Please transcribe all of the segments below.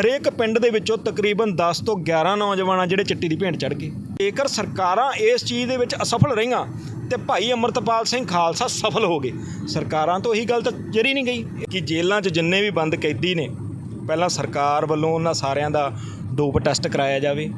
ਹਰੇਕ ਪਿੰਡ ਦੇ ਵਿੱਚੋਂ ਤਕਰੀਬਨ 10 ਤੋਂ 11 ਨੌਜਵਾਨ ਆ ਜਿਹੜੇ ਚਿੱਟੀ ਦੀ ਭੇਂਟ ਚੜ ਗਏ। ਜੇਕਰ ਸਰਕਾਰਾਂ ਇਸ ਚੀਜ਼ ਦੇ ਵਿੱਚ ਅਸਫਲ ਰਹੀਆਂ ਤੇ ਭਾਈ ਅਮਰਤਪਾਲ ਸਿੰਘ ਖਾਲਸਾ ਸਫਲ ਹੋ ਗਏ। ਸਰਕਾਰਾਂ ਤੋਂ ਇਹੀ ਗੱਲ ਤਾਂ ਜਰੀ ਨਹੀਂ ਗਈ ਕਿ ਜੇਲ੍ਹਾਂ 'ਚ ਜਿੰਨੇ ਵੀ ਬੰਦ ਕੈਦੀ ਨੇ, ਪਹਿਲਾਂ ਸਰਕਾਰ ਵੱਲੋਂ ਉਹਨਾਂ ਸਾਰਿਆਂ ਦਾ ਡੋਪ ਟੈਸਟ ਕਰਾਇਆ ਜਾਵੇ।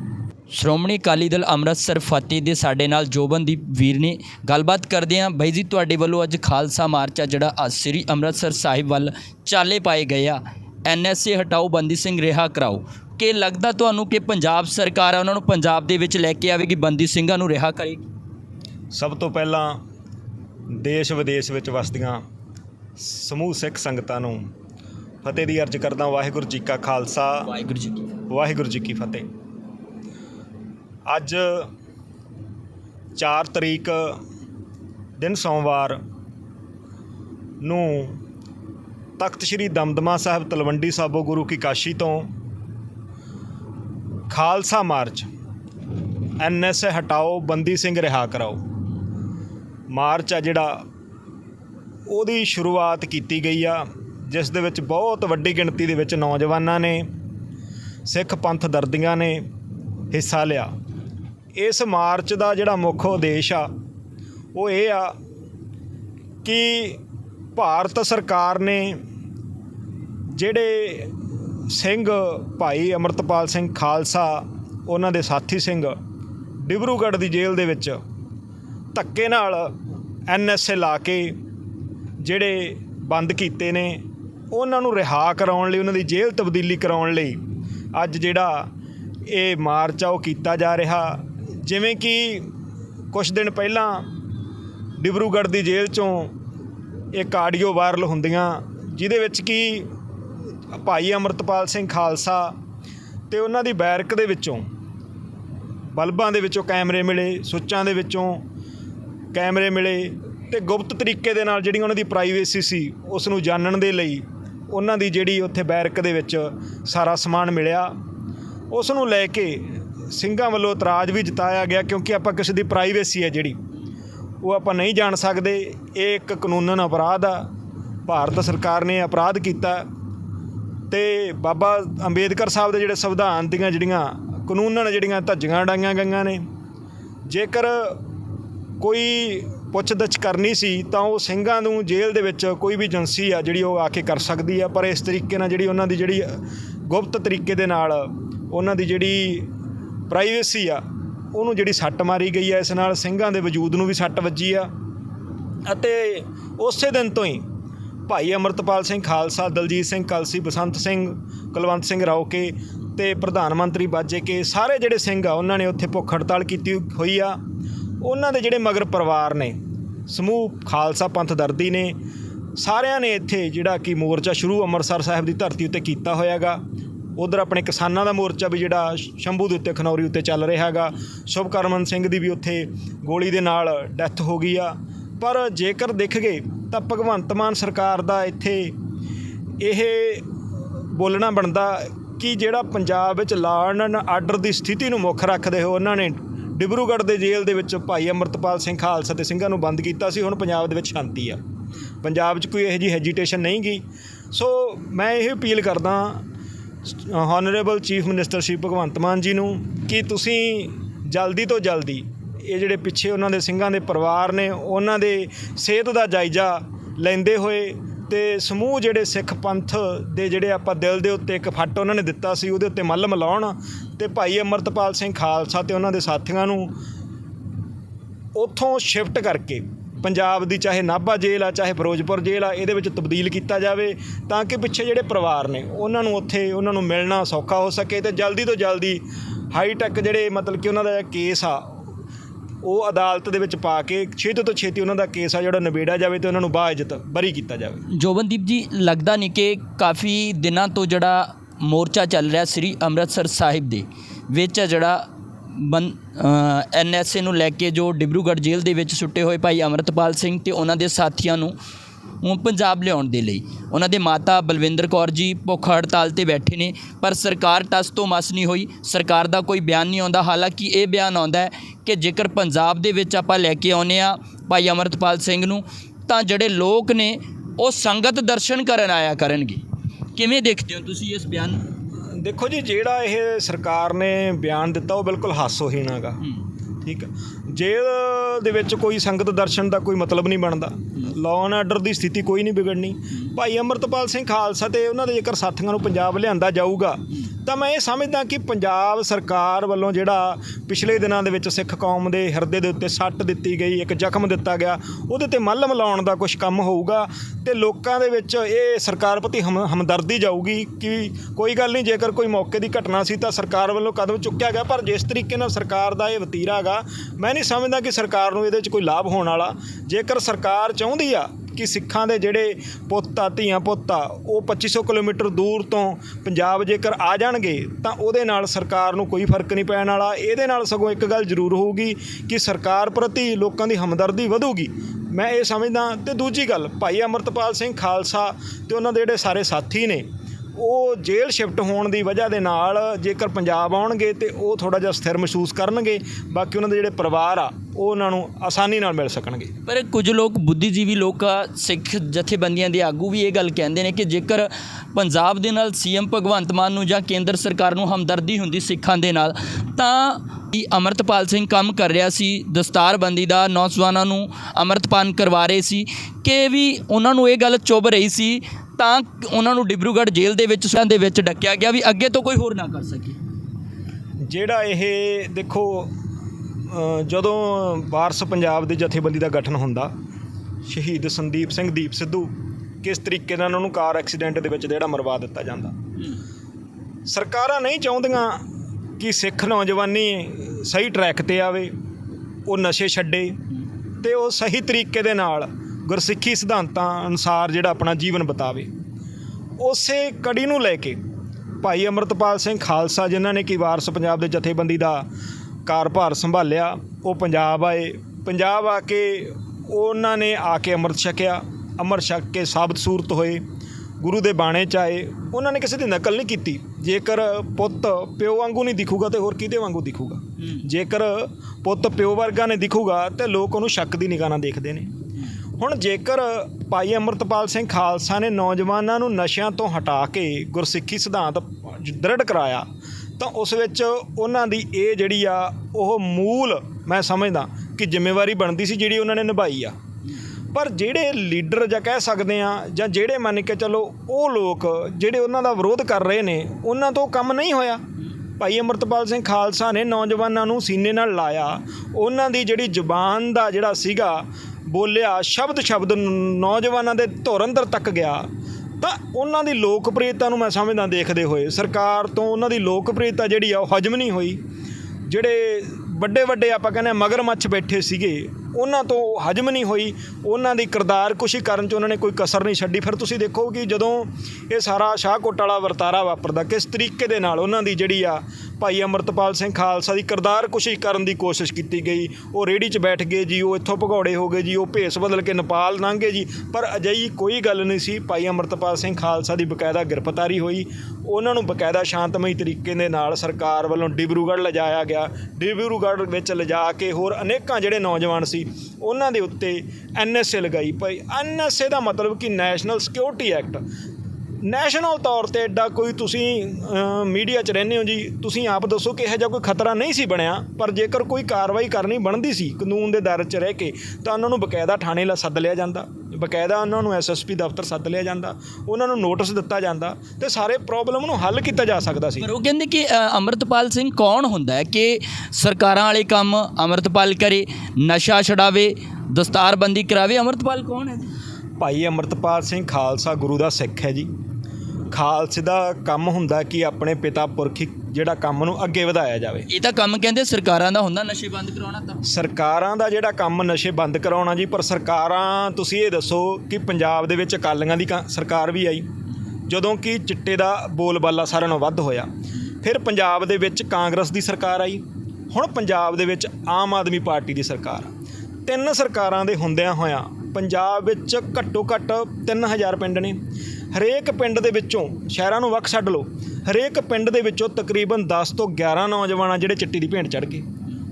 ਸ਼੍ਰੋਮਣੀ ਅਕਾਲੀ ਦਲ ਅੰਮ੍ਰਿਤਸਰ ਫਤਿਹ ਦੇ ਸਾਡੇ ਨਾਲ ਜੋਬਨਦੀਪ ਵੀਰ ਨੇ ਗੱਲਬਾਤ ਕਰਦੇ ਹਾਂ। ਬਾਈ ਜੀ, ਤੁਹਾਡੇ ਵੱਲੋਂ ਅੱਜ ਖਾਲਸਾ ਮਾਰਚ ਆ ਜਿਹੜਾ ਅੱਜ ਸ੍ਰੀ ਅੰਮ੍ਰਿਤਸਰ ਸਾਹਿਬ ਵੱਲ ਚਾਲੇ ਪਾਏ ਗਏ ਆ। ਐਨਐਸਏ ਹਟਾਓ ਬੰਦੀ ਸਿੰਘ ਰਿਹਾ ਕਰਾਓ। ਕਿ ਲੱਗਦਾ ਤੁਹਾਨੂੰ ਕਿ ਪੰਜਾਬ ਸਰਕਾਰ ਆ ਉਹਨਾਂ ਨੂੰ ਪੰਜਾਬ ਦੇ ਵਿੱਚ ਲੈ ਕੇ ਆਵੇਗੀ ਬੰਦੀ ਸਿੰਘਾਂ ਨੂੰ ਰਿਹਾ ਕਰੇਗੀ? ਸਭ ਤੋਂ ਪਹਿਲਾਂ ਦੇਸ਼ ਵਿਦੇਸ਼ ਵਿੱਚ ਵਸਦੀਆਂ ਸਮੂਹ ਸਿੱਖ ਸੰਗਤਾਂ ਨੂੰ ਫਤਿਹ ਦੀ ਅਰਜ਼ ਕਰਦਾ ਵਾਹਿਗੁਰੂ ਜੀ ਕਾ ਖਾਲਸਾ। ਵਾਹਿਗੁਰੂ ਜੀ ਕੀ ਵਾਹਿਗੁਰੂ ਜੀ ਕੀ ਫਤਿਹ। ਅੱਜ 4 ਤਰੀਕ ਦਿਨ ਸੋਮਵਾਰ ਨੂੰ ਤਖਤ ਸ੍ਰੀ ਦਮਦਮਾ ਸਾਹਿਬ ਤਲਵੰਡੀ ਸਾਬੋ ਗੁਰੂ ਕੀ ਕਾਸ਼ੀ ਤੋਂ ਖਾਲਸਾ ਮਾਰਚ। ਐਨਐਸਏ ਹਟਾਓ, ਬੰਦੀ ਸਿੰਘ ਰਿਹਾ ਕਰਾਓ। ਮਾਰਚ ਆ ਜਿਹੜਾ, ਉਹਦੀ ਸ਼ੁਰੂਆਤ ਕੀਤੀ ਗਈ ਆ, ਜਿਸ ਦੇ ਵਿੱਚ ਬਹੁਤ ਵੱਡੀ ਗਿਣਤੀ ਦੇ ਵਿੱਚ ਨੌਜਵਾਨਾਂ ਨੇ, ਸਿੱਖ ਪੰਥ ਦਰਦੀਆਂ ਨੇ ਹਿੱਸਾ ਲਿਆ। ਇਸ ਮਾਰਚ ਦਾ ਜਿਹੜਾ ਮੁੱਖ ਉਦੇਸ਼ ਆ, ਉਹ ਇਹ ਆ ਕਿ ਭਾਰਤ ਸਰਕਾਰ ਨੇ ਜਿਹੜੇ ਸਿੰਘ ਭਾਈ ਅਮਰਤਪਾਲ ਸਿੰਘ ਖਾਲਸਾ, ਉਹਨਾਂ ਦੇ ਸਾਥੀ ਸਿੰਘ ਡਿਬਰੂਗੜ੍ਹ ਦੀ ਜੇਲ੍ਹ ਦੇ ਵਿੱਚ ਧੱਕੇ ਨਾਲ ਐਨਐਸਏ ਲਾ ਕੇ ਜਿਹੜੇ ਬੰਦ ਕੀਤੇ ਨੇ, ਉਹਨਾਂ ਨੂੰ ਰਿਹਾ ਕਰਾਉਣ ਲਈ, ਉਹਨਾਂ ਦੀ ਜੇਲ੍ਹ ਤਬਦੀਲੀ ਕਰਾਉਣ ਲਈ ਅੱਜ ਜਿਹੜਾ ਇਹ ਮਾਰਚ ਆ, ਉਹ ਕੀਤਾ ਜਾ ਰਿਹਾ। ਜਿਵੇਂ ਕਿ ਕੁਝ ਦਿਨ ਪਹਿਲਾਂ ਡਿਬਰੂਗੜ੍ਹ ਦੀ ਜੇਲ੍ਹ ਚੋਂ ਇੱਕ ਆਡੀਓ ਵਾਇਰਲ ਹੁੰਦੀਆਂ, ਜਿਹਦੇ ਵਿੱਚ ਕਿ ਭਾਈ ਅਮਰਤਪਾਲ ਸਿੰਘ ਖਾਲਸਾ ਤੇ ਉਹਨਾਂ ਦੀ ਬੈਰਕ ਦੇ ਵਿੱਚੋਂ, ਬਲਬਾਂ ਦੇ ਵਿੱਚੋਂ ਕੈਮਰੇ ਮਿਲੇ, ਸੁੱਚਾਂ ਦੇ ਵਿੱਚੋਂ ਕੈਮਰੇ ਮਿਲੇ ਤੇ ਗੁਪਤ ਤਰੀਕੇ ਦੇ ਨਾਲ ਜਿਹੜੀ ਉਹਨਾਂ ਦੀ ਪ੍ਰਾਈਵੇਸੀ ਸੀ ਉਸ ਨੂੰ ਜਾਣਨ ਦੇ ਲਈ ਉਹਨਾਂ ਦੀ ਜਿਹੜੀ ਉੱਥੇ ਬੈਰਕ ਦੇ ਵਿੱਚ ਸਾਰਾ ਸਮਾਨ ਮਿਲਿਆ। ਉਸ ਨੂੰ ਲੈ ਕੇ ਸਿੰਘਾਂ ਵੱਲੋਂ ਇਤਰਾਜ਼ ਵੀ ਜਤਾਇਆ ਗਿਆ ਕਿਉਂਕਿ ਆਪਾਂ ਕਿਸੇ ਦੀ ਪ੍ਰਾਈਵੇਸੀ ਹੈ ਜਿਹੜੀ, ਉਹ ਆਪਾਂ ਨਹੀਂ ਜਾਣ ਸਕਦੇ। ਇਹ ਇੱਕ ਕਾਨੂੰਨਨ ਅਪਰਾਧ ਆ। ਭਾਰਤ ਸਰਕਾਰ ਨੇ ਅਪਰਾਧ ਕੀਤਾ। ਤੇ ਬਾਬਾ ਅੰਬੇਦਕਰ ਸਾਹਿਬ ਦੇ ਜਿਹੜੇ ਸੰਵਿਧਾਨ ਦੀਆਂ ਜਿਹੜੀਆਂ ਕਾਨੂੰਨਾਂ ਨੇ ਜਿਹੜੀਆਂ ਧੱਜੀਆਂ ਡਾਈਆਂ ਗਈਆਂ ਨੇ, ਜੇਕਰ ਕੋਈ ਪੁੱਛਦਛ ਕਰਨੀ ਸੀ ਤਾਂ ਉਹ ਸਿੰਘਾਂ ਨੂੰ ਜੇਲ੍ਹ ਦੇ ਵਿੱਚ ਕੋਈ ਵੀ ਏਜੰਸੀ ਆ ਜਿਹੜੀ ਉਹ ਆ ਕੇ ਕਰ ਸਕਦੀ ਆ, ਪਰ ਇਸ ਤਰੀਕੇ ਨਾਲ ਜਿਹੜੀ ਉਹਨਾਂ ਦੀ ਜਿਹੜੀ ਗੁਪਤ ਤਰੀਕੇ ਦੇ ਨਾਲ ਉਹਨਾਂ ਦੀ ਜਿਹੜੀ ਪ੍ਰਾਈਵੇਸੀ ਆ, ਉਹਨੂੰ ਜਿਹੜੀ ਸੱਟ ਮਾਰੀ ਗਈ ਆ, ਇਸ ਨਾਲ ਸਿੰਘਾਂ ਦੇ ਵਜੂਦ ਨੂੰ ਵੀ ਸੱਟ ਵੱਜੀ ਆ, ਅਤੇ ਉਸੇ ਦਿਨ ਤੋਂ ਹੀ ਭਾਈ ਅਮਰਤਪਾਲ ਸਿੰਘ ਖਾਲਸਾ, ਦਲਜੀਤ ਸਿੰਘ ਕਲਸੀ, ਬਸੰਤ ਸਿੰਘ, ਕੁਲਵੰਤ ਸਿੰਘ ਰਾਓਕੇ ਤੇ ਪ੍ਰਧਾਨ ਮੰਤਰੀ ਬਾਜੇ ਕੇ, ਸਾਰੇ ਜਿਹੜੇ ਸਿੰਘ ਆ, ਉਹਨਾਂ ਨੇ ਉੱਥੇ ਭੁੱਖ ਹੜਤਾਲ ਕੀਤੀ ਹੋਈ ਆ। ਉਹਨਾਂ ਦੇ ਜਿਹੜੇ ਮਗਰ ਪਰਿਵਾਰ ਨੇ, ਸਮੂਹ ਖਾਲਸਾ ਪੰਥ ਦਰਦੀ ਨੇ, ਸਾਰਿਆਂ ਨੇ ਇੱਥੇ ਜਿਹੜਾ ਕਿ ਮੋਰਚਾ ਸ਼ੁਰੂ ਅੰਮ੍ਰਿਤਸਰ ਸਾਹਿਬ ਦੀ ਧਰਤੀ ਉੱਤੇ ਕੀਤਾ ਹੋਇਆਗਾ। ਉਧਰ ਆਪਣੇ ਕਿਸਾਨਾਂ ਦਾ ਮੋਰਚਾ ਵੀ ਜਿਹੜਾ ਸ਼ੰਭੂ ਦੇ ਉੱਤੇ, ਖਨੌਰੀ ਉੱਤੇ ਚੱਲ ਰਿਹਾ ਹੈਗਾ। ਸ਼ੁਭਕਰਮਨ ਸਿੰਘ ਦੀ ਵੀ ਉੱਥੇ ਗੋਲੀ ਦੇ ਨਾਲ ਡੈਥ ਹੋ ਗਈ ਆ। ਪਰ ਜੇਕਰ ਦੇਖ ਗਏ ਤਾਂ ਭਗਵੰਤ ਮਾਨ ਸਰਕਾਰ ਦਾ ਇੱਥੇ ਇਹ ਬੋਲਣਾ ਬਣਦਾ ਕਿ ਜਿਹੜਾ ਪੰਜਾਬ ਵਿੱਚ ਲਾਅ ਐਂਡ ਆਰਡਰ ਦੀ ਸਥਿਤੀ ਨੂੰ ਮੁੱਖ ਰੱਖਦੇ ਹੋ ਉਹਨਾਂ ਨੇ ਡਿਬਰੂਗੜ੍ਹ ਦੇ ਜੇਲ੍ਹ ਦੇ ਵਿੱਚ ਭਾਈ ਅਮਰਤਪਾਲ ਸਿੰਘ ਖਾਲਸਾ ਤੇ ਸਿੰਘਾਂ ਨੂੰ ਬੰਦ ਕੀਤਾ ਸੀ, ਹੁਣ ਪੰਜਾਬ ਦੇ ਵਿੱਚ ਸ਼ਾਂਤੀ ਆ। ਪੰਜਾਬ 'ਚ ਕੋਈ ਇਹੋ ਜਿਹੀ ਹੈਜੀਟੇਸ਼ਨ ਨਹੀਂ ਗਈ ਸੋ ਮੈਂ ਇਹ ਅਪੀਲ ਕਰਦਾ honourable chief minister Shri Bhagwant Mann ji ਨੂੰ ਕਿ ਤੁਸੀਂ ਜਲਦੀ ਤੋਂ ਜਲਦੀ ਇਹ ਜਿਹੜੇ ਪਿੱਛੇ ਉਹਨਾਂ ਦੇ ਸਿੰਘਾਂ ਦੇ ਪਰਿਵਾਰ ਨੇ, ਉਹਨਾਂ ਦੇ ਸਿਹਤ ਦਾ ਜਾਇਜ਼ਾ ਲੈਂਦੇ ਹੋਏ ਤੇ ਸਮੂਹ ਜਿਹੜੇ ਸਿੱਖ ਪੰਥ ਦੇ ਜਿਹੜੇ ਆਪਾਂ ਦਿਲ ਦੇ ਉੱਤੇ ਇੱਕ ਫੱਟ ਉਹਨਾਂ ਨੇ ਦਿੱਤਾ ਸੀ, ਉਹਦੇ ਉੱਤੇ ਮੱਲ ਮਲਾਉਣ ਤੇ ਭਾਈ ਅਮਰਤਪਾਲ ਸਿੰਘ ਖਾਲਸਾ ਤੇ ਉਹਨਾਂ ਦੇ ਸਾਥੀਆਂ ਨੂੰ ਉੱਥੋਂ ਸ਼ਿਫਟ ਕਰਕੇ ਪੰਜਾਬ ਦੀ ਚਾਹੇ ਨਾਭਾ ਜੇਲ੍ਹ ਆ, ਚਾਹੇ ਫਿਰੋਜ਼ਪੁਰ ਜੇਲ੍ਹ ਆ, ਇਹਦੇ ਵਿੱਚ ਤਬਦੀਲ ਕੀਤਾ ਜਾਵੇ ਤਾਂ ਕਿ ਪਿੱਛੇ ਜਿਹੜੇ ਪਰਿਵਾਰ ਨੇ ਉਹਨਾਂ ਨੂੰ ਉੱਥੇ ਉਹਨਾਂ ਨੂੰ ਮਿਲਣਾ ਸੌਖਾ ਹੋ ਸਕੇ ਤੇ ਜਲਦੀ ਤੋਂ ਜਲਦੀ ਹਾਈ ਟੈਕ ਜਿਹੜੇ ਮਤਲਬ ਕਿ ਉਹਨਾਂ ਦਾ ਕੇਸ ਆ ਉਹ ਅਦਾਲਤ ਦੇ ਵਿੱਚ ਪਾ ਕੇ ਛੇਤੀ ਤੋਂ ਛੇਤੀ ਉਹਨਾਂ ਦਾ ਕੇਸ ਆ ਜਿਹੜਾ ਨਿਬੇੜਿਆ ਜਾਵੇ ਤੇ ਉਹਨਾਂ ਨੂੰ ਬਾਇਜ਼ਤ ਬਰੀ ਕੀਤਾ ਜਾਵੇ। ਜੋਬਨਦੀਪ ਜੀ, ਲੱਗਦਾ ਨਹੀਂ ਕਿ ਕਾਫੀ ਦਿਨਾਂ ਤੋਂ ਜਿਹੜਾ ਮੋਰਚਾ ਚੱਲ ਰਿਹਾ ਸ੍ਰੀ ਅੰਮ੍ਰਿਤਸਰ ਸਾਹਿਬ ਦੇ ਵਿੱਚ ਆ ਜਿਹੜਾ ਬਨ ਐਨਐਸਏ ਨੂੰ ਲੈ ਕੇ ਜੋ ਡਿਬਰੂਗੜ੍ਹ ਜੇਲ੍ਹ ਦੇ ਵਿੱਚ ਸੁੱਟੇ ਹੋਏ ਭਾਈ ਅਮਰਤਪਾਲ ਸਿੰਘ ਤੇ ਉਹਨਾਂ ਦੇ ਸਾਥੀਆਂ ਨੂੰ ਹੁਣ ਪੰਜਾਬ ਲਿਆਉਣ ਦੇ ਲਈ। ਉਹਨਾਂ ਦੇ ਮਾਤਾ ਬਲਵਿੰਦਰ ਕੌਰ ਜੀ ਭੁੱਖ ਹੜਤਾਲ ਤੇ ਬੈਠੇ ਨੇ, ਪਰ ਸਰਕਾਰ ਟਸ ਤੋਂ ਮਸ ਨਹੀਂ ਹੋਈ। ਸਰਕਾਰ ਦਾ ਕੋਈ ਬਿਆਨ ਨਹੀਂ ਆਉਂਦਾ। ਹਾਲਾਂਕਿ ਇਹ ਬਿਆਨ ਆਉਂਦਾ ਕਿ ਜੇਕਰ ਪੰਜਾਬ ਦੇ ਵਿੱਚ ਆਪਾਂ ਲੈ ਕੇ ਆਉਨੇ ਆ ਭਾਈ ਅਮਰਤਪਾਲ ਸਿੰਘ ਨੂੰ ਤਾਂ ਜਿਹੜੇ ਲੋਕ ਨੇ ਉਹ ਸੰਗਤ ਦਰਸ਼ਨ ਕਰਨ ਆਇਆ ਕਰਨਗੇ। ਕਿਵੇਂ ਦੇਖਦੇ ਹੋ ਤੁਸੀਂ ਇਸ ਬਿਆਨ? ਦੇਖੋ ਜੀ ਜਿਹੜਾ ਇਹ ਸਰਕਾਰ ਨੇ ਬਿਆਨ ਦਿੱਤਾ ਉਹ ਬਿਲਕੁਲ ਹਾਸੋਹੀਣਾਗਾ ਠੀਕ ਹੈ। ਜੇਲ੍ਹ ਦੇ ਵਿੱਚ ਕੋਈ ਸੰਗਤ ਦਰਸ਼ਨ ਦਾ ਕੋਈ ਮਤਲਬ ਨਹੀਂ ਬਣਦਾ। ਲਾਅ ਐਂਡ ਆਰਡਰ ਦੀ ਸਥਿਤੀ ਕੋਈ ਨਹੀਂ ਵਿਗੜਨੀ। ਭਾਈ ਅਮਰਤਪਾਲ ਸਿੰਘ ਖਾਲਸਾ ਤੇ ਉਹਨਾਂ ਦੇ ਜੇਕਰ ਸਾਥੀਆਂ ਨੂੰ ਪੰਜਾਬ ਲਿਆਂਦਾ ਜਾਊਗਾ ਤਾਂ ਮੈਂ ਇਹ ਸਮਝਦਾ ਕਿ ਪੰਜਾਬ ਸਰਕਾਰ ਵੱਲੋਂ ਜਿਹੜਾ ਪਿਛਲੇ ਦਿਨਾਂ ਦੇ ਵਿੱਚ ਸਿੱਖ ਕੌਮ ਦੇ ਹਿਰਦੇ ਦੇ ਉੱਤੇ ਸੱਟ ਦਿੱਤੀ ਗਈ, ਇੱਕ ਜ਼ਖਮ ਦਿੱਤਾ ਗਿਆ, ਉਹਦੇ ਤੇ ਮੱਲਮ ਲਾਉਣ ਦਾ ਕੁਝ ਕੰਮ ਹੋਊਗਾ ਤੇ ਲੋਕਾਂ ਦੇ ਵਿੱਚ ਇਹ ਸਰਕਾਰ ਪ੍ਰਤੀ ਹਮ, ਹਮਦਰਦੀ ਜਾਊਗੀ ਕਿ ਕੋਈ ਗੱਲ ਨਹੀਂ, ਜੇਕਰ ਕੋਈ ਮੌਕੇ ਦੀ ਘਟਨਾ ਸੀ ਤਾਂ ਸਰਕਾਰ ਵੱਲੋਂ ਕਦਮ ਚੁੱਕਿਆ ਗਿਆ, ਪਰ ਜਿਸ ਤਰੀਕੇ ਨਾਲ ਸਰਕਾਰ ਦਾ ਇਹ ਵਤੀਰਾ ਹੈਗਾ, ਮੈਂ ਨਹੀਂ ਸਮਝਦਾ ਕਿ ਸਰਕਾਰ ਨੂੰ ਇਹਦੇ 'ਚ ਕੋਈ ਲਾਭ ਹੋਣ ਵਾਲਾ। ਜੇਕਰ ਸਰਕਾਰ ਚਾਹੁੰਦੀ ਆ ਕਿ ਸਿੱਖਾਂ ਦੇ ਜਿਹੜੇ ਪੁੱਤ ਆ, ਧੀਆਂ ਪੁੱਤ ਆ, ਉਹ 2500 ਕਿਲੋਮੀਟਰ ਦੂਰ ਤੋਂ ਪੰਜਾਬ ਜੇਕਰ ਆ ਜਾਣਗੇ, ਤਾਂ ਉਹਦੇ ਨਾਲ ਸਰਕਾਰ ਨੂੰ ਕੋਈ ਫ਼ਰਕ ਨਹੀਂ ਪੈਣ ਵਾਲਾ। ਇਹਦੇ ਨਾਲ ਸਗੋਂ ਇੱਕ ਗੱਲ ਜ਼ਰੂਰ ਹੋਊਗੀ ਕਿ ਸਰਕਾਰ ਪ੍ਰਤੀ ਲੋਕਾਂ ਦੀ ਹਮਦਰਦੀ ਵਧੂਗੀ। ਮੈਂ ਇਹ ਸਮਝਦਾ ਤੇ ਦੂਜੀ ਗੱਲ, ਭਾਈ ਅਮਰਤਪਾਲ ਸਿੰਘ ਖਾਲਸਾ ਤੇ ਉਹਨਾਂ ਦੇ ਜਿਹੜੇ ਸਾਰੇ ਸਾਥੀ ਨੇ ਉਹ ਜੇਲ੍ਹ ਸ਼ਿਫਟ ਹੋਣ ਦੀ ਵਜ੍ਹਾ ਦੇ ਨਾਲ ਜੇਕਰ ਪੰਜਾਬ ਆਉਣਗੇ ਤੇ ਉਹ ਥੋੜਾ ਜਿਹਾ ਸਥਿਰ ਮਹਿਸੂਸ ਕਰਨਗੇ ਬਾਕੀ ਉਹਨਾਂ ਦੇ ਜਿਹੜੇ ਪਰਿਵਾਰ ਆ ਉਹ ਉਹਨਾਂ ਨੂੰ ਆਸਾਨੀ ਨਾਲ ਮਿਲ ਸਕਣਗੇ। ਪਰ ਕੁਝ ਲੋਕ ਬੁੱਧੀਜੀਵੀ ਲੋਕ ਆ, ਸਿੱਖ ਜਥੇਬੰਦੀਆਂ ਦੇ ਆਗੂ ਵੀ ਇਹ ਗੱਲ ਕਹਿੰਦੇ ਨੇ ਕਿ ਜੇਕਰ ਪੰਜਾਬ ਦੇ ਨਾਲ ਸੀਐਮ ਭਗਵੰਤ ਮਾਨ ਨੂੰ ਜਾਂ ਕੇਂਦਰ ਸਰਕਾਰ ਨੂੰ ਹਮਦਰਦੀ ਹੁੰਦੀ ਸਿੱਖਾਂ ਦੇ ਨਾਲ ਤਾਂ ਕੀ ਅਮਰਤਪਾਲ ਸਿੰਘ ਕੰਮ ਕਰ ਰਿਹਾ ਸੀ ਦਸਤਾਰਬੰਦੀ ਦਾ ਨੌਜਵਾਨਾਂ ਨੂੰ ਅਮਰਤਪਾਨ ਕਰਵਾ ਰਹੇ ਸੀ ਕਿ ਵੀ ਉਹਨਾਂ ਨੂੰ ਇਹ ਗੱਲ ਚੁੱਭ ਰਹੀ ਸੀ ਤਾਂ ਉਹਨਾਂ ਨੂੰ ਡਿਬਰੂਗੜ੍ਹ ਜੇਲ੍ਹ ਦੇ ਵਿੱਚ ਸੁਰਾਂ ਦੇ ਵਿੱਚ ਡੱਕਿਆ ਗਿਆ ਵੀ ਅੱਗੇ ਤੋਂ ਕੋਈ ਹੋਰ ਨਾ ਕਰ ਸਕੇ। ਜਿਹੜਾ ਇਹ ਦੇਖੋ ਜਦੋਂ ਵਾਰਸ ਪੰਜਾਬ ਦੇ ਜਥੇਬੰਦੀ ਦਾ ਗਠਨ ਹੁੰਦਾ, ਸ਼ਹੀਦ ਸੰਦੀਪ ਸਿੰਘ, ਦੀਪ ਸਿੱਧੂ, ਕਿਸ ਤਰੀਕੇ ਨਾਲ ਉਹਨਾਂ ਨੂੰ ਕਾਰ ਐਕਸੀਡੈਂਟ ਦੇ ਵਿੱਚ ਜਿਹੜਾ ਮਰਵਾ ਦਿੱਤਾ ਜਾਂਦਾ। ਸਰਕਾਰਾਂ ਨਹੀਂ ਚਾਹੁੰਦੀਆਂ ਕਿ ਸਿੱਖ ਨੌਜਵਾਨੀ ਸਹੀ ਟਰੈਕ ਤੇ ਆਵੇ, ਉਹ ਨਸ਼ੇ ਛੱਡੇ ਤੇ ਉਹ ਸਹੀ ਤਰੀਕੇ ਦੇ ਨਾਲ ਗੁਰਸਿੱਖੀ ਸਿਧਾਂਤਾਂ ਅਨੁਸਾਰ ਜਿਹੜਾ ਆਪਣਾ ਜੀਵਨ ਬਿਤਾਵੇ ਉਸੇ ਕੜੀ ਨੂੰ ਲੈ ਕੇ ਭਾਈ ਅਮਰਤਪਾਲ ਸਿੰਘ ਖਾਲਸਾ ਜਿਨ੍ਹਾਂ ਨੇ ਕੀ ਵਾਰਸ ਪੰਜਾਬ ਦੇ ਜਥੇਬੰਦੀ ਦਾ ਕਾਰਭਾਰ ਸੰਭਾਲਿਆ ਉਹ ਪੰਜਾਬ ਆਏ। ਪੰਜਾਬ ਆ ਕੇ ਉਹਨਾਂ ਨੇ ਆ ਕੇ ਅੰਮ੍ਰਿਤ ਛਕਿਆ। ਅੰਮ੍ਰਿਤ ਛਕ ਕੇ ਸਾਬਤ ਸੂਰਤ ਹੋਏ ਗੁਰੂ ਦੇ ਬਾਣੇ ਚ ਆਏ। ਉਹਨਾਂ ਨੇ ਕਿਸੇ ਦੀ ਨਕਲ ਨਹੀਂ ਕੀਤੀ। ਜੇਕਰ ਪੁੱਤ ਪਿਓ ਵਾਂਗੂ ਨਹੀਂ ਦਿਖੂਗਾ ਤੇ ਹੋਰ ਕਿਹਦੇ ਵਾਂਗੂ ਦਿਖੂਗਾ? ਜੇਕਰ ਪੁੱਤ ਪਿਓ ਵਰਗਾ ਨੇ ਦਿਖੂਗਾ ਤੇ ਲੋਕ ਉਹਨੂੰ ਸ਼ੱਕ ਦੀ ਨਿਗਾਹ ਨਾਲ ਦੇਖਦੇ ਨੇ। ਹੁਣ ਜੇਕਰ ਭਾਈ ਅਮਰਤਪਾਲ ਸਿੰਘ ਖਾਲਸਾ ਨੇ ਨੌਜਵਾਨਾਂ ਨੂੰ ਨਸ਼ਿਆਂ ਤੋਂ ਹਟਾ ਕੇ ਗੁਰਸਿੱਖੀ ਸਿਧਾਂਤ ਦ੍ਰਿੜ ਕਰਾਇਆ, ਤਾਂ ਉਸ ਵਿੱਚ ਉਹਨਾਂ ਦੀ ਇਹ ਜਿਹੜੀ ਆ, ਉਹ ਮੂਲ ਮੈਂ ਸਮਝਦਾ ਕਿ ਜ਼ਿੰਮੇਵਾਰੀ ਬਣਦੀ ਸੀ ਜਿਹੜੀ ਉਹਨਾਂ ਨੇ ਨਿਭਾਈ ਆ। ਪਰ ਜਿਹੜੇ ਲੀਡਰ ਜਾਂ ਕਹਿ ਸਕਦੇ ਆ, ਜਾਂ ਜਿਹੜੇ ਮੰਨ ਕੇ ਚੱਲੋ ਉਹ ਲੋਕ ਜਿਹੜੇ ਉਹਨਾਂ ਦਾ ਵਿਰੋਧ ਕਰ ਰਹੇ ਨੇ, ਉਹਨਾਂ ਤੋਂ ਕੰਮ ਨਹੀਂ ਹੋਇਆ। ਭਾਈ ਅਮਰਤਪਾਲ ਸਿੰਘ ਖਾਲਸਾ ਨੇ ਨੌਜਵਾਨਾਂ ਨੂੰ ਸੀਨੇ ਨਾਲ ਲਾਇਆ। ਉਹਨਾਂ ਦੀ ਜਿਹੜੀ ਜ਼ੁਬਾਨ ਦਾ ਜਿਹੜਾ ਸੀਗਾ ਬੋਲਿਆ, ਸ਼ਬਦ ਸ਼ਬਦ ਨ- ਨੌਜਵਾਨਾਂ ਦੇ ਧੁਰ ਅੰਦਰ ਤੱਕ ਗਿਆ। ਤਾਂ ਉਹਨਾਂ ਦੀ ਲੋਕਪ੍ਰਿਯਤਾ ਨੂੰ ਮੈਂ ਸਮਝਦਾ ਦੇਖਦੇ ਹੋਏ, ਸਰਕਾਰ ਤੋਂ ਉਹਨਾਂ ਦੀ ਲੋਕਪ੍ਰਿਯਤਾ ਜਿਹੜੀ ਆ, ਉਹ ਹਜਮ ਨਹੀਂ ਹੋਈ। ਜਿਹੜੇ ਵੱਡੇ ਵੱਡੇ ਆਪਾਂ ਕਹਿੰਦੇ ਆ ਮਗਰਮੱਛ ਬੈਠੇ ਸੀਗੇ ਉਹਨਾਂ ਤੋਂ ਹਜਮ ਨਹੀਂ ਹੋਈ, ਉਹਨਾਂ ਦੀ ਕਿਰਦਾਰ ਕੁਸ਼ੀ ਕਰਨ 'ਚ ਉਹਨਾਂ ਨੇ ਕੋਈ ਕਸਰ ਨਹੀਂ ਛੱਡੀ। ਫਿਰ ਤੁਸੀਂ ਦੇਖੋ ਕਿ ਜਦੋਂ ਇਹ ਸਾਰਾ ਸ਼ਾਹਕੋਟ ਵਾਲਾ ਵਰਤਾਰਾ ਵਾਪਰਦਾ, ਕਿਸ ਤਰੀਕੇ ਦੇ ਨਾਲ ਉਹਨਾਂ ਦੀ ਜਿਹੜੀ ਆ ਭਾਈ ਅਮਰਤਪਾਲ ਸਿੰਘ ਖਾਲਸਾ ਦੀ ਕਿਰਦਾਰ ਕੁਸ਼ੀ ਕਰਨ ਦੀ ਕੋਸ਼ਿਸ਼ ਕੀਤੀ ਗਈ। ਉਹ ਰੇੜੀ 'ਚ ਬੈਠ ਗਏ ਜੀ, ਉਹ ਇੱਥੋਂ ਭਗੌੜੇ ਹੋ ਗਏ ਜੀ, ਉਹ ਭੇਸ ਬਦਲ ਕੇ ਨੇਪਾਲ ਲੰਘ ਜੀ। ਪਰ ਅਜਿਹੀ ਕੋਈ ਗੱਲ ਨਹੀਂ ਸੀ, ਭਾਈ ਅਮਰਤਪਾਲ ਸਿੰਘ ਖਾਲਸਾ ਦੀ ਬਕਾਇਦਾ ਗ੍ਰਿਫਤਾਰੀ ਹੋਈ। ਉਹਨਾਂ ਨੂੰ ਬਕਾਇਦਾ ਸ਼ਾਂਤਮਈ ਤਰੀਕੇ ਦੇ ਨਾਲ ਸਰਕਾਰ ਵੱਲੋਂ ਡਿਬਰੂਗੜ੍ਹ ਲਿਜਾਇਆ ਗਿਆ। ਡਿਬਰੂਗੜ੍ਹ ਵਿੱਚ ਲਿਜਾ ਕੇ ਹੋਰ ਅਨੇਕਾਂ ਜਿਹੜੇ ਨੌਜਵਾਨ ਸੀ ਉਹਨਾਂ ਦੇ ਉੱਤੇ ਐਨਐਸਏ ਲਗਾਈ ਭਾਈ ਐਨਐਸਏ ਦਾ ਮਤਲਬ ਕਿ ਨੈਸ਼ਨਲ ਸਿਕਿਉਰਿਟੀ ਐਕਟ ਨੈਸ਼ਨਲ ਤੌਰ ਤੇ ਐਡਾ ਕੋਈ ਤੁਸੀਂ ਮੀਡੀਆ 'ਚ ਰਹਿੰਦੇ ਹੋ ਜੀ ਤੁਸੀਂ ਆਪ ਦੱਸੋ ਕਿ ਇਹੋ ਜਿਹਾ ਕੋਈ ਖਤਰਾ ਨਹੀਂ ਸੀ ਬਣਿਆ ਪਰ ਜੇਕਰ ਕੋਈ ਕਾਰਵਾਈ ਕਰਨੀ ਬਣਦੀ ਸੀ ਕਾਨੂੰਨ ਦੇ ਦਾਇਰੇ 'ਚ ਰਹਿ ਕੇ ਤਾਂ ਉਹਨਾਂ ਨੂੰ ਬਕਾਇਦਾ ਥਾਣੇ ਲਾ ਸੱਦ ਲਿਆ ਜਾਂਦਾ ਬਕਾਇਦਾ ਉਹਨਾਂ ਨੂੰ ਐਸਐਸਪੀ ਦਫ਼ਤਰ ਸੱਦ ਲਿਆ ਜਾਂਦਾ ਉਹਨਾਂ ਨੂੰ ਨੋਟਿਸ ਦਿੱਤਾ ਜਾਂਦਾ ਤੇ ਸਾਰੇ ਪ੍ਰੋਬਲਮ ਨੂੰ ਹੱਲ ਕੀਤਾ ਜਾ ਸਕਦਾ ਸੀ। ਪਰ ਉਹ ਕਹਿੰਦੇ ਕਿ ਅਮਰਤਪਾਲ ਸਿੰਘ ਕੌਣ ਹੁੰਦਾ ਹੈ ਕਿ ਸਰਕਾਰਾਂ ਵਾਲੇ ਕੰਮ ਅਮਰਤਪਾਲ ਕਰੇ ਨਸ਼ਾ ਛਡਾਵੇ ਦਸਤਾਰਬੰਦੀ ਕਰਾਵੇ? ਅਮਰਤਪਾਲ ਕੌਣ ਹੈ ਭਾਈ ਅਮਰਤਪਾਲ ਸਿੰਘ ਖਾਲਸਾ ਗੁਰੂ ਦਾ ਸਿੱਖ ਹੈ ਜੀ। ਖਾਲਸੇ ਦਾ ਕੰਮ ਹੁੰਦਾ ਕਿ ਆਪਣੇ ਪਿਤਾ ਪੁਰਖੀ ਜਿਹੜਾ ਕੰਮ ਨੂੰ ਅੱਗੇ ਵਧਾਇਆ ਜਾਵੇ। ਇਹ ਤਾਂ ਕੰਮ ਕਹਿੰਦੇ ਸਰਕਾਰਾਂ ਦਾ ਹੁੰਦਾ ਨਸ਼ੇ ਬੰਦ ਕਰਾਉਣਾ ਤਾਂ। ਸਰਕਾਰਾਂ ਦਾ ਜਿਹੜਾ ਕੰਮ ਨਸ਼ੇ ਬੰਦ ਕਰਾਉਣਾ ਜੀ ਪਰ ਸਰਕਾਰਾਂ ਤੁਸੀਂ ਇਹ ਦੱਸੋ ਕਿ ਪੰਜਾਬ ਦੇ ਵਿੱਚ ਅਕਾਲੀਆਂ ਦੀ ਸਰਕਾਰ ਵੀ ਆਈ। ਜਦੋਂ ਕਿ ਚਿੱਟੇ ਦਾ ਬੋਲਬਾਲਾ ਸਾਰਿਆਂ ਨਾਲੋਂ ਵੱਧ ਹੋਇਆ। ਫਿਰ ਪੰਜਾਬ ਦੇ ਵਿੱਚ ਕਾਂਗਰਸ ਦੀ ਸਰਕਾਰ ਆਈ। ਹੁਣ ਪੰਜਾਬ ਦੇ ਵਿੱਚ ਆਮ ਆਦਮੀ ਪਾਰਟੀ ਦੀ ਸਰਕਾਰ। ਤਿੰਨ ਸਰਕਾਰਾਂ ਦੇ ਹੁੰਦਿਆਂ ਹੋਇਆਂ ਪੰਜਾਬ ਵਿੱਚ ਘੱਟੋ ਘੱਟ 3000 ਪਿੰਡ ਨੇ। ਹਰੇਕ ਪਿੰਡ ਦੇ ਵਿੱਚੋਂ ਸ਼ਹਿਰਾਂ ਨੂੰ ਵੱਖ ਛੱਡ ਲਓ, ਹਰੇਕ ਪਿੰਡ ਦੇ ਵਿੱਚੋਂ ਤਕਰੀਬਨ 10 ਤੋਂ 11 ਨੌਜਵਾਨ ਆ ਜਿਹੜੇ ਚਿੱਟੀ ਦੀ ਭੇਂਟ ਚੜ੍ਹ ਗਏ।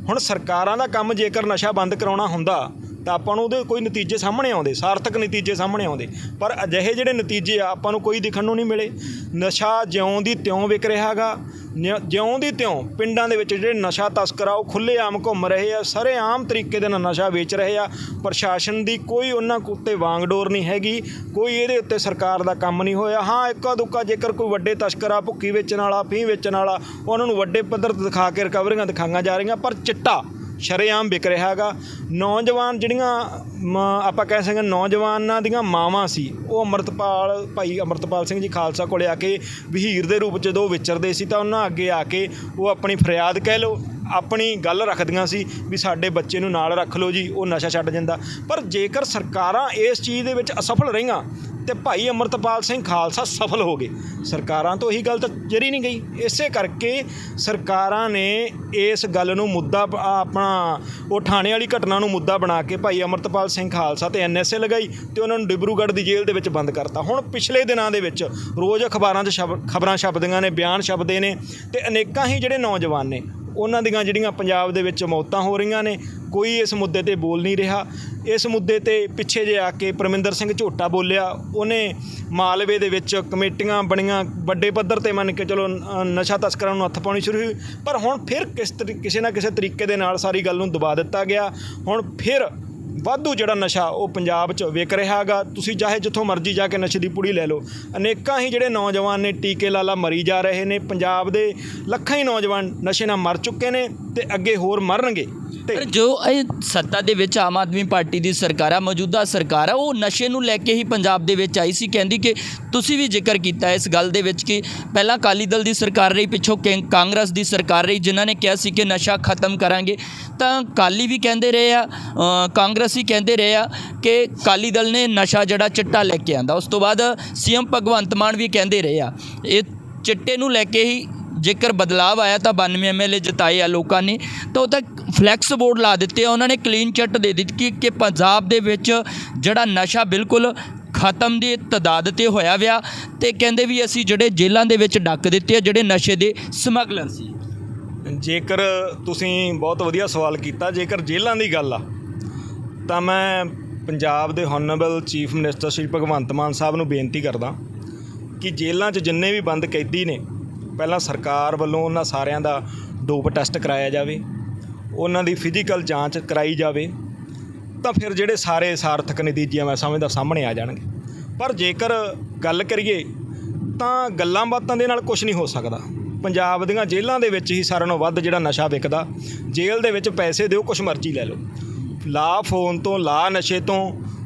ਹੁਣ ਸਰਕਾਰਾਂ ਦਾ ਕੰਮ ਜੇਕਰ ਨਸ਼ਾ ਬੰਦ ਕਰਾਉਣਾ ਹੁੰਦਾ ਤਾਂ ਆਪਾਂ ਨੂੰ ਉਹਦੇ ਕੋਈ ਨਤੀਜੇ ਸਾਹਮਣੇ ਆਉਂਦੇ, ਸਾਰਥਕ ਨਤੀਜੇ ਸਾਹਮਣੇ ਆਉਂਦੇ। ਪਰ ਅਜਿਹੇ ਜਿਹੜੇ ਨਤੀਜੇ ਆ, ਆਪਾਂ ਨੂੰ ਕੋਈ ਦਿਖਣ ਨੂੰ ਨਹੀਂ ਮਿਲੇ। ਨਸ਼ਾ ਜਿਉਂ ਦੀ ਤਿਉਂ ਵਿਕ ਰਿਹਾਗਾ ਜਿਉਂ ਦੀ ਤਿਉਂ ਪਿੰਡਾਂ ਦੇ ਵਿੱਚ ਜਿਹੜੇ ਨਸ਼ਾ ਤਸਕਰ ਆ, ਉਹ ਖੁੱਲੇ ਆਮ ਘੁੰਮ ਰਹੇ ਆ, ਸਾਰੇ ਆਮ ਤਰੀਕੇ ਦੇ ਨਾਲ ਨਸ਼ਾ ਵੇਚ ਰਹੇ ਆ। ਪ੍ਰਸ਼ਾਸਨ ਦੀ ਕੋਈ ਉਹਨਾਂ ਉੱਤੇ ਵਾਂਗਡੋਰ ਨਹੀਂ ਹੈਗੀ, ਕੋਈ ਇਹਦੇ ਉੱਤੇ ਸਰਕਾਰ ਦਾ ਕੰਮ ਨਹੀਂ ਹੋਇਆ। ਹਾਂ, ਇੱਕਾ ਦੁੱਕਾ ਜੇਕਰ ਕੋਈ ਵੱਡੇ ਤਸਕਰ ਆ, ਭੁੱਕੀ ਵੇਚਣ ਵਾਲਾ ਫੀਮ ਵੇਚਣ ਵਾਲਾ, ਉਹਨਾਂ ਨੂੰ ਵੱਡੇ ਪੱਧਰ ਤੇ ਦਿਖਾ ਕੇ ਰਿਕਵਰੀਆਂ ਦਿਖਾਈਆਂ ਜਾ ਰਹੀਆਂ, ਪਰ ਚਿੱਟਾ ਸ਼ਰੇਆਮ ਵਿਕ ਰਿਹਾ ਹੈਗਾ। ਨੌਜਵਾਨ ਜਿਹੜੀਆਂ ਮ, ਆਪਾਂ ਕਹਿ ਸਕਦੇ ਹਾਂ ਨੌਜਵਾਨਾਂ ਦੀਆਂ ਮਾਵਾਂ ਸੀ ਉਹ ਅੰਮ੍ਰਿਤਪਾਲ ਭਾਈ ਅੰਮ੍ਰਿਤਪਾਲ ਸਿੰਘ ਜੀ ਖਾਲਸਾ ਕੋਲੇ ਆ ਕੇ ਵਹੀਰ ਦੇ ਰੂਪ 'ਚ ਜਦੋਂ ਵਿਚਰਦੇ ਸੀ ਤਾਂ ਉਹਨਾਂ ਅੱਗੇ ਆ ਕੇ ਉਹ ਆਪਣੀ ਫਰਿਆਦ ਕਹਿ ਲਓ ਆਪਣੀ ਗੱਲ ਰੱਖਦੀਆਂ ਸੀ ਵੀ ਸਾਡੇ ਬੱਚੇ ਨੂੰ ਨਾਲ ਰੱਖ ਲਓ ਜੀ ਉਹ ਨਸ਼ਾ ਛੱਡ ਜਾਂਦਾ। ਪਰ ਜੇਕਰ ਸਰਕਾਰਾਂ ਇਸ ਚੀਜ਼ ਦੇ ਵਿੱਚ ਅਸਫਲ ਰਹੀਆਂ ਤੇ ਭਾਈ ਅੰਮ੍ਰਿਤਪਾਲ ਸਿੰਘ ਖਾਲਸਾ ਸਫਲ ਹੋ ਗਏ। ਸਰਕਾਰਾਂ ਤੋਂ ਇਹੀ ਗੱਲ ਤਾਂ ਜਰੀ ਨਹੀਂ ਗਈ। ਇਸੇ ਕਰਕੇ ਸਰਕਾਰਾਂ ਨੇ ਇਸ ਗੱਲ ਨੂੰ ਮੁੱਦਾ ਆਪਣਾ ਉਹ ਥਾਣੇ ਵਾਲੀ ਘਟਨਾ ਨੂੰ ਮੁੱਦਾ ਬਣਾ ਕੇ ਭਾਈ ਅੰਮ੍ਰਿਤਪਾਲ ਸਿੰਘ ਖਾਲਸਾ ਤੇ ਐਨਐਸਏ ਲਗਾਈ ਤੇ ਉਹਨਾਂ ਨੂੰ ਡਿਬਰੂਗੜ੍ਹ ਦੀ ਜੇਲ੍ਹ ਦੇ ਵਿੱਚ ਬੰਦ ਕਰਤਾ। ਹੁਣ ਪਿਛਲੇ ਦਿਨਾਂ ਦੇ ਵਿੱਚ ਰੋਜ਼ ਅਖਬਾਰਾਂ 'ਚ ਖਬਰਾਂ ਛਪਦੀਆਂ ਨੇ, ਬਿਆਨ ਛਪਦੇ ਨੇ ਤੇ ਅਨੇਕਾਂ ਹੀ ਜਿਹੜੇ ਨੌਜਵਾਨ ਨੇ ਉਹਨਾਂ ਦੀਆਂ ਜਿਹੜੀਆਂ ਪੰਜਾਬ ਦੇ ਵਿੱਚ ਮੌਤਾਂ ਹੋ ਰਹੀਆਂ ਨੇ, ਕੋਈ ਇਸ ਮੁੱਦੇ ਤੇ ਬੋਲ ਨਹੀਂ ਰਿਹਾ। ਇਸ ਮੁੱਦੇ ਤੇ ਪਿੱਛੇ ਜੇ ਆ ਕੇ ਪਰਮਿੰਦਰ ਸਿੰਘ ਝੋਟਾ ਬੋਲਿਆ, ਉਹਨੇ ਮਾਲਵੇ ਦੇ ਵਿੱਚ ਕਮੇਟੀਆਂ ਬਣੀਆਂ, ਵੱਡੇ ਪੱਧਰ ਤੇ ਮੰਨ ਕੇ ਚਲੋ ਨਸ਼ਾ ਤਸਕਰਾਂ ਨੂੰ ਹੱਥ ਪਾਉਣੀ ਸ਼ੁਰੂ ਹੋਈ। ਪਰ ਹੁਣ ਫਿਰ ਕਿਸ ਤਰੀ, ਕਿਸੇ ਨਾ ਕਿਸੇ ਤਰੀਕੇ ਦੇ ਨਾਲ ਸਾਰੀ ਗੱਲ ਨੂੰ ਦਬਾ ਦਿੱਤਾ ਗਿਆ। ਹੁਣ ਫਿਰ ਵਾਧੂ ਜਿਹੜਾ ਨਸ਼ਾ ਉਹ ਪੰਜਾਬ 'ਚ ਵਿਕ ਰਿਹਾ ਹੈਗਾ। ਤੁਸੀਂ ਚਾਹੇ ਜਿੱਥੋਂ ਮਰਜ਼ੀ ਜਾ ਕੇ ਨਸ਼ੇ ਦੀ ਪੁੜੀ ਲੈ ਲਓ। ਅਨੇਕਾਂ ਹੀ ਜਿਹੜੇ ਨੌਜਵਾਨ ਨੇ ਟੀਕੇ ਲਾਲਾ ਮਰੀ ਜਾ ਰਹੇ ਨੇ। ਪੰਜਾਬ ਦੇ ਲੱਖਾਂ ਹੀ ਨੌਜਵਾਨ ਨਸ਼ੇ ਨਾਲ ਮਰ ਚੁੱਕੇ ਨੇ ਤੇ ਅੱਗੇ ਹੋਰ ਮਰਨਗੇ। ਪਰ ਜੋ ਇਹ ਸੱਤਾ ਦੇ ਵਿੱਚ ਆਮ ਆਦਮੀ ਪਾਰਟੀ ਦੀ ਸਰਕਾਰ ਆ ਮੌਜੂਦਾ ਸਰਕਾਰ ਆ ਉਹ ਨਸ਼ੇ ਨੂੰ ਲੈ ਕੇ ਹੀ ਪੰਜਾਬ ਦੇ ਵਿੱਚ ਆਈ ਸੀ ਕਹਿੰਦੀ ਕਿ ਤੁਸੀਂ ਵੀ ਜ਼ਿਕਰ ਕੀਤਾ ਇਸ ਗੱਲ ਦੇ ਵਿੱਚ ਕਿ ਪਹਿਲਾਂ ਅਕਾਲੀ ਦਲ ਦੀ ਸਰਕਾਰ ਰਹੀ ਪਿੱਛੋਂ ਕੈਂ- ਕਾਂਗਰਸ ਦੀ ਸਰਕਾਰ ਰਹੀ ਜਿਨ੍ਹਾਂ ਨੇ ਕਿਹਾ ਸੀ ਕਿ ਨਸ਼ਾ ਖਤਮ ਕਰਾਂਗੇ। ਤਾਂ ਅਕਾਲੀ ਵੀ ਕਹਿੰਦੇ ਰਹੇ ਆ ਅ, ਕਾਂਗਰਸੀ ਕਹਿੰਦੇ ਰਹੇ ਆ ਕਿ ਅਕਾਲੀ ਦਲ ਨੇ ਨਸ਼ਾ ਜਿਹੜਾ ਚਿੱਟਾ ਲੈ ਕੇ ਆਂਦਾ। ਉਸ ਤੋਂ ਬਾਅਦ ਸੀਐਮ ਭਗਵੰਤ ਮਾਨ ਵੀ ਕਹਿੰਦੇ ਰਹੇ ਆ ਇਹ ਚਿੱਟੇ ਨੂੰ ਲੈ ਕੇ ਹੀ ਜੇਕਰ ਬਦਲਾਵ ਆਇਆ ਤਾਂ 92 ਐਮਐਲਏ ਜਿਤਾਏ ਆ ਲੋਕਾਂ ਨੇ। ਤਾਂ ਉਹ ਤਾਂ ਫਲੈਕਸ ਬੋਰਡ ਲਾ ਦਿੱਤੇ ਆ, ਉਹਨਾਂ ਨੇ ਕਲੀਨ ਚਿੱਟ ਦੇ ਦਿੱਤੀ ਕਿ ਪੰਜਾਬ ਦੇ ਵਿੱਚ ਜਿਹੜਾ ਨਸ਼ਾ ਬਿਲਕੁਲ ਖਤਮ ਦੀ ਤਦਾਦ ਤੇ ਹੋਇਆ ਵਿਆ ਤੇ ਕਹਿੰਦੇ ਵੀ ਅਸੀਂ ਜਿਹੜੇ ਜੇਲ੍ਹਾਂ ਦੇ ਵਿੱਚ ਡੱਕ ਦਿੱਤੇ ਆ, ਜਿਹੜੇ ਨਸ਼ੇ ਦੇ ਸਮਗਲਰ ਸੀ। ਜੇਕਰ ਤੁਸੀਂ ਬਹੁਤ ਵਧੀਆ ਸਵਾਲ ਕੀਤਾ, ਜੇਕਰ ਜੇਲ੍ਹਾਂ ਦੀ ਗੱਲ ਆ, ਤਾਂ ਮੈਂ ਪੰਜਾਬ ਦੇ honourable chief minister Shri Bhagwant Mann Sahib ਨੂੰ ਬੇਨਤੀ ਕਰਦਾ ਕਿ ਜੇਲ੍ਹਾਂ 'ਚ ਜਿੰਨੇ ਵੀ ਬੰਦ ਕੈਦੀ ਨੇ, ਪਹਿਲਾਂ ਸਰਕਾਰ ਵੱਲੋਂ ਉਹਨਾਂ ਸਾਰਿਆਂ ਦਾ ਡੋਪ ਟੈਸਟ ਕਰਾਇਆ ਜਾਵੇ ਉਹਨਾਂ ਦੀ ਫਿਜ਼ੀਕਲ ਜਾਂਚ ਕਰਾਈ ਜਾਵੇ, ਤਾਂ ਫਿਰ ਜਿਹੜੇ ਸਾਰੇ ਸਾਰਥਕ ਨਤੀਜੇ ਮੈਂ ਸਮਝਦਾ ਸਾਹਮਣੇ ਆ ਜਾਣਗੇ। ਪਰ ਜੇਕਰ ਗੱਲ ਕਰੀਏ, ਤਾਂ ਗੱਲਾਂ ਬਾਤਾਂ ਦੇ ਨਾਲ ਕੁਝ ਨਹੀਂ ਹੋ ਸਕਦਾ। ਪੰਜਾਬ ਦੀਆਂ ਜੇਲ੍ਹਾਂ ਦੇ ਵਿੱਚ ਹੀ ਸਾਰਿਆਂ ਨਾਲੋਂ ਵੱਧ ਜਿਹੜਾ ਨਸ਼ਾ ਵਿਕਦਾ, ਜੇਲ੍ਹ ਦੇ ਵਿੱਚ ਪੈਸੇ ਦਿਓ, ਕੁਛ ਮਰਜ਼ੀ ਲੈ ਲਓ। ਲਾ ਫੋਨ ਤੋਂ, ਲਾ ਨਸ਼ੇ ਤੋਂ,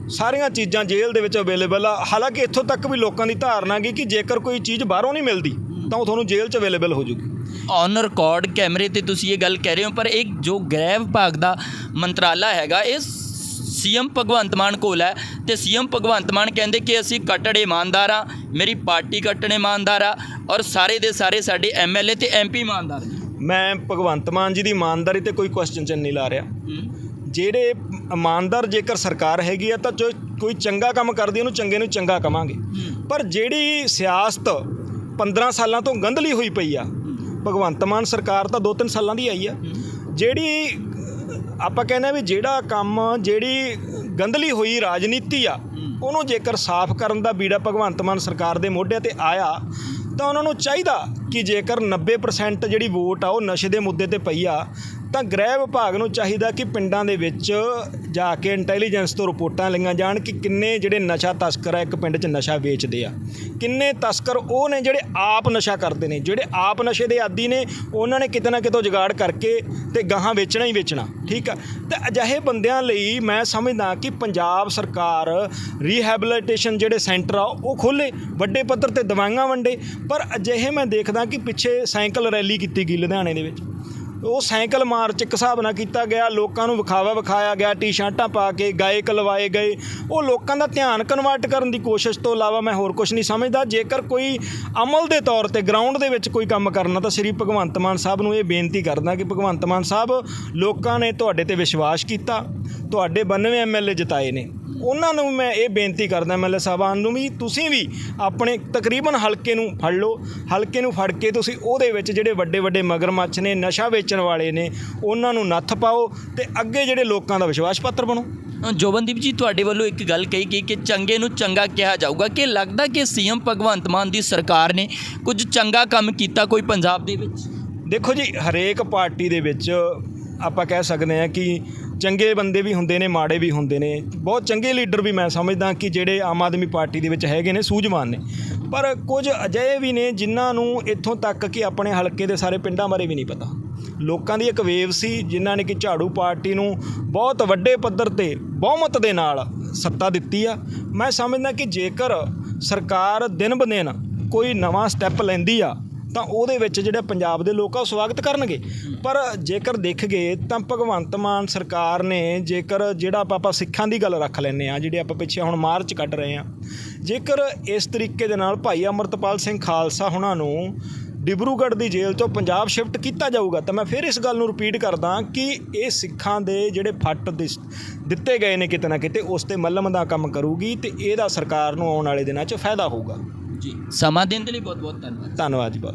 ਸਾਰੀਆਂ ਚੀਜ਼ਾਂ ਜੇਲ੍ਹ ਦੇ ਵਿੱਚ ਅਵੇਲੇਬਲ ਆ। ਹਾਲਾਂਕਿ ਇੱਥੋਂ ਤੱਕ ਵੀ ਲੋਕਾਂ ਦੀ ਧਾਰਨਾ ਗਈ ਕਿ ਜੇਕਰ ਕੋਈ ਚੀਜ਼ ਬਾਹਰੋਂ ਨਹੀਂ ਮਿਲਦੀ ਤਾਂ ਉਹ ਤੁਹਾਨੂੰ ਜੇਲ੍ਹ 'ਚ ਅਵੇਲੇਬਲ ਹੋ ਜੂਗੀ। ਔਨ ਰਿਕਾਰਡ ਕੈਮਰੇ ਤੇ ਤੁਸੀਂ ਇਹ ਗੱਲ ਕਹਿ ਰਹੇ ਹੋ ਪਰ ਇੱਕ ਜੋ ਗ੍ਰਹਿ ਵਿਭਾਗ ਦਾ ਮੰਤਰਾਲਾ ਹੈਗਾ ਇਹ ਸੀਐਮ ਭਗਵੰਤ ਮਾਨ ਕੋਲ ਹੈ ਤੇ ਸੀਐਮ ਭਗਵੰਤ ਮਾਨ ਕਹਿੰਦੇ ਕਿ ਅਸੀਂ ਕੱਟੜ ਇਮਾਨਦਾਰ ਆ ਮੇਰੀ ਪਾਰਟੀ ਕੱਟੜ ਇਮਾਨਦਾਰ ਆ ਔਰ ਸਾਰੇ ਦੇ ਸਾਰੇ ਸਾਡੇ ਐਮਐਲਏ ਤੇ ਐਮਪੀ ਇਮਾਨਦਾਰ ਮੈਂ ਭਗਵੰਤ ਮਾਨ ਜੀ ਦੀ ਇਮਾਨਦਾਰੀ ਤੇ ਕੋਈ ਕੁਐਸਚਨ ਚਿੰਨ੍ਹ ਨਹੀਂ ਲਾ ਰਿਹਾ। ਜਿਹੜੇ ਇਮਾਨਦਾਰ ਜੇਕਰ ਸਰਕਾਰ ਹੈਗੀ ਆ ਤਾਂ ਜੋ ਕੋਈ ਚੰਗਾ ਕੰਮ ਕਰਦੀ ਉਹਨੂੰ ਚੰਗੇ ਨੂੰ ਚੰਗਾ ਕਵਾਂਗੇ। ਪਰ ਜਿਹੜੀ ਸਿਆਸਤ 15 ਸਾਲਾਂ ਤੋਂ ਗੰਧਲੀ ਹੋਈ ਪਈ ਆ। ਭਗਵੰਤ ਮਾਨ ਸਰਕਾਰ ਤਾਂ 2-3 ਸਾਲਾਂ ਦੀ ਆਈ ਆ। ਜਿਹੜੀ, ਆਪਾਂ ਕਹਿੰਦੇ ਆ ਵੀ ਜਿਹੜਾ ਕੰਮ, ਜਿਹੜੀ ਗੰਧਲੀ ਹੋਈ ਰਾਜਨੀਤੀ ਆ, ਉਹਨੂੰ ਜੇਕਰ ਸਾਫ਼ ਕਰਨ ਦਾ ਬੀੜਾ ਭਗਵੰਤ ਮਾਨ ਸਰਕਾਰ ਦੇ ਮੋਢੇ ਤੇ ਆਇਆ, ਤਾਂ ਉਹਨਾਂ ਨੂੰ ਚਾਹੀਦਾ ਕਿ ਜੇਕਰ 90% ਜਿਹੜੀ ਵੋਟ ਆ ਉਹ ਨਸ਼ੇ ਦੇ ਮੁੱਦੇ ਤੇ ਪਈ ਆ ਤਾਂ ਗ੍ਰਹਿ ਵਿਭਾਗ ਨੂੰ ਚਾਹੀਦਾ ਕਿ ਪਿੰਡਾਂ ਦੇ ਵਿੱਚ ਜਾ ਕੇ ਇੰਟੈਲੀਜੈਂਸ ਤੋਂ ਰਿਪੋਰਟਾਂ ਲਈਆਂ ਜਾਣ ਕਿ ਕਿੰਨੇ ਜਿਹੜੇ ਨਸ਼ਾ ਤਸਕਰ ਆ, ਇੱਕ ਪਿੰਡ 'ਚ ਨਸ਼ਾ ਵੇਚਦੇ ਆ। ਕਿੰਨੇ ਤਸਕਰ ਉਹ ਨੇ ਜਿਹੜੇ ਆਪ ਨਸ਼ਾ ਕਰਦੇ ਨੇ, ਜਿਹੜੇ ਆਪ ਨਸ਼ੇ ਦੇ ਆਦੀ ਨੇ, ਉਹਨਾਂ ਨੇ ਕਿਤੇ ਨਾ ਕਿਤੋਂ ਜੁਗਾੜ ਕਰਕੇ ਤੇ ਗਾਹਾਂ ਵੇਚਣਾ ਹੀ ਵੇਚਣਾ, ਠੀਕ ਆ? ਤੇ ਅਜਿਹੇ ਬੰਦਿਆਂ ਲਈ ਮੈਂ ਸਮਝਦਾ ਕਿ ਪੰਜਾਬ ਸਰਕਾਰ ਰੀਹੈਬਿਲਿਟੇਸ਼ਨ ਜਿਹੜੇ ਸੈਂਟਰ ਆ, ਉਹ ਖੋਲੇ ਵੱਡੇ ਪੱਧਰ ਤੇ ਦਵਾਈਆਂ ਵੰਡੇ, ਪਰ ਅਜਿਹੇ ਮੈਂ ਦੇਖਦਾ ਕਿ ਪਿੱਛੇ ਸਾਈਕਲ ਰੈਲੀ ਕੀਤੀ ਗਈ ਲੁਧਿਆਣੇ ਦੇ ਵਿੱਚ। ਉਹ ਸਾਈਕਲ ਮਾਰਚ ਇੱਕ ਹਿਸਾਬ ਨਾਲ ਕੀਤਾ ਗਿਆ, ਲੋਕਾਂ ਨੂੰ ਵਿਖਾਵਾ ਵਿਖਾਇਆ ਗਿਆ, ਟੀ-ਸ਼ਰਟਾਂ ਪਾ ਕੇ ਗਾਇਕ ਲਵਾਏ ਗਏ। ਉਹ ਲੋਕਾਂ ਦਾ ਧਿਆਨ ਕਨਵਰਟ ਕਰਨ ਦੀ ਕੋਸ਼ਿਸ਼ ਤੋਂ ਇਲਾਵਾ ਮੈਂ ਹੋਰ ਕੁਝ ਨਹੀਂ ਸਮਝਦਾ। ਜੇਕਰ ਕੋਈ ਅਮਲ ਦੇ ਤੌਰ ਤੇ ਗਰਾਊਂਡ ਦੇ ਵਿੱਚ ਕੋਈ ਕੰਮ ਕਰਨਾ, ਤਾਂ ਸ੍ਰੀ ਭਗਵੰਤ ਮਾਨ ਸਾਹਿਬ ਨੂੰ ਇਹ ਬੇਨਤੀ ਕਰਦਾ ਕਿ ਭਗਵੰਤ ਮਾਨ ਸਾਹਿਬ, ਲੋਕਾਂ ਨੇ ਤੁਹਾਡੇ ਤੇ ਵਿਸ਼ਵਾਸ ਕੀਤਾ। ਤੁਹਾਡੇ 92 ਐਮਐਲਏ ਜਿਤਾਏ ਨੇ। ਉਹਨਾਂ ਨੂੰ ਮੈਂ ਇਹ ਬੇਨਤੀ ਕਰਦਾ ਐਮਐਲਏ ਸਾਹਿਬਾਨ ਨੂੰ ਵੀ ਤੁਸੀਂ ਵੀ ਆਪਣੇ ਤਕਰੀਬਨ ਹਲਕੇ ਨੂੰ ਫੜ ਲਓ। ਹਲਕੇ ਨੂੰ ਫੜ ਕੇ ਤੁਸੀਂ ਉਹਦੇ ਵਿੱਚ ਜਿਹੜੇ ਵੱਡੇ ਵੱਡੇ ਮਗਰਮੱਛ ਨੇ ਨਸ਼ਾ ਵੇਚਣ ਵਾਲੇ ਨੇ ਉਹਨਾਂ ਨੂੰ ਨੱਥ ਪਾਓ ਤੇ ਅੱਗੇ ਜਿਹੜੇ ਲੋਕਾਂ ਦਾ ਵਿਸ਼ਵਾਸ ਪਾਤਰ ਬਣੋ। ਜੋਬਨਦੀਪ ਜੀ ਤੁਹਾਡੇ ਵੱਲੋਂ ਇੱਕ ਗੱਲ ਕਹੀ ਗਈ ਕਿ ਚੰਗੇ ਨੂੰ ਚੰਗਾ ਕਿਹਾ ਜਾਊਗਾ ਕਿ ਲੱਗਦਾ ਕਿ ਸੀਐਮ ਭਗਵੰਤ ਮਾਨ ਦੀ ਸਰਕਾਰ ਨੇ ਕੁਝ ਚੰਗਾ ਕੰਮ ਕੀਤਾ ਕੋਈ ਪੰਜਾਬ ਦੇ ਵਿੱਚ? ਦੇਖੋ ਜੀ ਹਰੇਕ ਪਾਰਟੀ ਦੇ ਵਿੱਚ ਆਪਾਂ ਕਹਿ ਸਕਦੇ ਹਾਂ ਕਿ ਚੰਗੇ ਬੰਦੇ ਵੀ ਹੁੰਦੇ ਨੇ, ਮਾੜੇ ਵੀ ਹੁੰਦੇ ਨੇ। ਬਹੁਤ ਚੰਗੇ ਲੀਡਰ ਵੀ ਮੈਂ ਸਮਝਦਾ ਕਿ ਜਿਹੜੇ ਆਮ ਆਦਮੀ ਪਾਰਟੀ ਦੇ ਵਿੱਚ ਹੈਗੇ ਨੇ, ਸੂਝਵਾਨ ਨੇ। ਪਰ ਕੁਝ ਅਜਿਹੇ ਵੀ ਨੇ ਜਿਨ੍ਹਾਂ ਨੂੰ ਇੱਥੋਂ ਤੱਕ ਕਿ ਆਪਣੇ ਹਲਕੇ ਦੇ ਸਾਰੇ ਪਿੰਡਾਂ ਬਾਰੇ ਵੀ ਨਹੀਂ ਪਤਾ। ਲੋਕਾਂ ਦੀ ਇੱਕ ਵੇਵ ਸੀ ਜਿਨ੍ਹਾਂ ਨੇ ਕਿ ਝਾੜੂ ਪਾਰਟੀ ਨੂੰ ਬਹੁਤ ਵੱਡੇ ਪੱਧਰ ਤੇ ਬਹੁਮਤ ਦੇ ਨਾਲ ਸੱਤਾ ਦਿੱਤੀ ਆ। ਮੈਂ ਸਮਝਦਾ ਕਿ ਜੇਕਰ ਸਰਕਾਰ ਦਿਨ ਬ ਦਿਨ ਕੋਈ ਨਵਾਂ ਸਟੈਪ ਲੈਂਦੀ ਆ ਤਾਂ ਉਹਦੇ ਵਿੱਚ ਜਿਹੜੇ ਪੰਜਾਬ ਦੇ ਲੋਕ ਆ ਉਹ ਸਵਾਗਤ ਕਰਨਗੇ। ਪਰ ਜੇਕਰ ਦੇਖ ਗਏ ਤਾਂ ਭਗਵੰਤ ਮਾਨ ਸਰਕਾਰ ਨੇ ਜੇਕਰ ਜਿਹੜਾ ਆਪਾਂ ਆਪਾਂ ਸਿੱਖਾਂ ਦੀ ਗੱਲ ਰੱਖ ਲੈਂਦੇ ਆ ਜਿਹੜੇ ਆਪਾਂ ਪਿੱਛੇ ਹੁਣ ਮਾਰਚ ਕੱਢ ਰਹੇ ਆ ਜੇਕਰ ਇਸ ਤਰੀਕੇ ਦੇ ਨਾਲ ਭਾਈ ਅਮਰਤਪਾਲ ਸਿੰਘ ਖਾਲਸਾ ਹੁਣਾਂ ਨੂੰ ਡਿਬਰੂਗੜ੍ਹ ਦੀ ਜੇਲ੍ਹ ਤੋਂ ਪੰਜਾਬ ਸ਼ਿਫਟ ਕੀਤਾ ਜਾਊਗਾ, ਤਾਂ ਮੈਂ ਫਿਰ ਇਸ ਗੱਲ ਨੂੰ ਰਿਪੀਟ ਕਰਦਾ ਕਿ ਇਹ ਸਿੱਖਾਂ ਦੇ ਜਿਹੜੇ ਫੱਟ ਦਿਸ- ਦਿੱਤੇ ਗਏ ਨੇ ਕਿਤੇ ਨਾ ਕਿਤੇ, ਉਸ ਤੇ ਮੱਲਮ ਦਾ ਕੰਮ ਕਰੂਗੀ ਤੇ ਇਹਦਾ ਸਰਕਾਰ ਨੂੰ ਆਉਣ ਵਾਲੇ ਦਿਨਾਂ 'ਚ ਫਾਇਦਾ ਹੋਊਗਾ। ਜੀ। ਸਮਾਂ ਦੇਣ ਦੇ ਲਈ ਬਹੁਤ ਬਹੁਤ ਧੰਨਵਾਦ। ਧੰਨਵਾਦ ਜੀ ਬਹੁਤ।